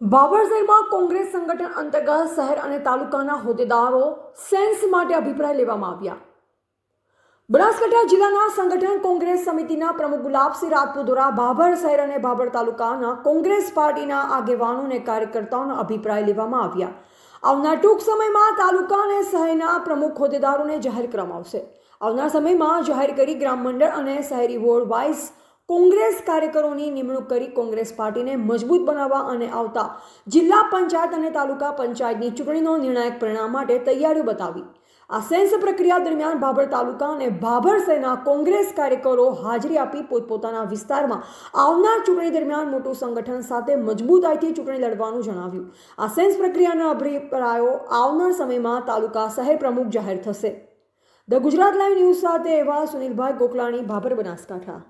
બાબર કોંગ્રેસ સંગઠન અંતર્ગત શહેર અને તાલુકાના હોદ્દેદારો સેન્સ માટે અભિપ્રાય લેવામાં આવ્યા. બનાસકાંઠા જિલ્લાના સંગઠન કોંગ્રેસ સમિતિના પ્રમુખ ગુલાબસિંહ રાજપૂત દ્વારા બાબર શહેર અને બાબર તાલુકાના કોંગ્રેસ પાર્ટીના આગેવાનો અને કાર્યકર્તાઓનો અભિપ્રાય લેવામાં આવ્યા. આવનાર ટૂંક સમયમાં તાલુકા અને શહેરના પ્રમુખ હોદ્દેદારોને જાહેર કરવામાં આવશે. આવનાર સમયમાં જાહેર કરી ગ્રામ મંડળ અને શહેરી વોર્ડ વાઇઝ કોંગ્રેસ કાર્યકરોની નિમણૂક કરી કોંગ્રેસ પાર્ટીને મજબૂત બનાવવા અને આવતા જિલ્લા પંચાયત અને તાલુકા પંચાયતની ચૂંટણીનો નિર્ણાયક પરિણામ માટે તૈયારીઓ બતાવી. આ સેન્સ પ્રક્રિયા દરમિયાન ભાભર તાલુકા અને ભાભર શહેરના કોંગ્રેસ કાર્યકરો હાજરી આપી પોતપોતાના વિસ્તારમાં આવનાર ચૂંટણી દરમિયાન મોટું સંગઠન સાથે મજબૂતાઈથી ચૂંટણી લડવાનું જણાવ્યું. આ સેન્સ પ્રક્રિયાના અભિપ્રાયો આવનાર સમયમાં તાલુકા શહેર પ્રમુખ જાહેર થશે. ધ ગુજરાત લાઈવ ન્યૂઝ સાથે એવા સુનિલભાઈ ગોકલાણી ભાભર બનાસકાંઠા.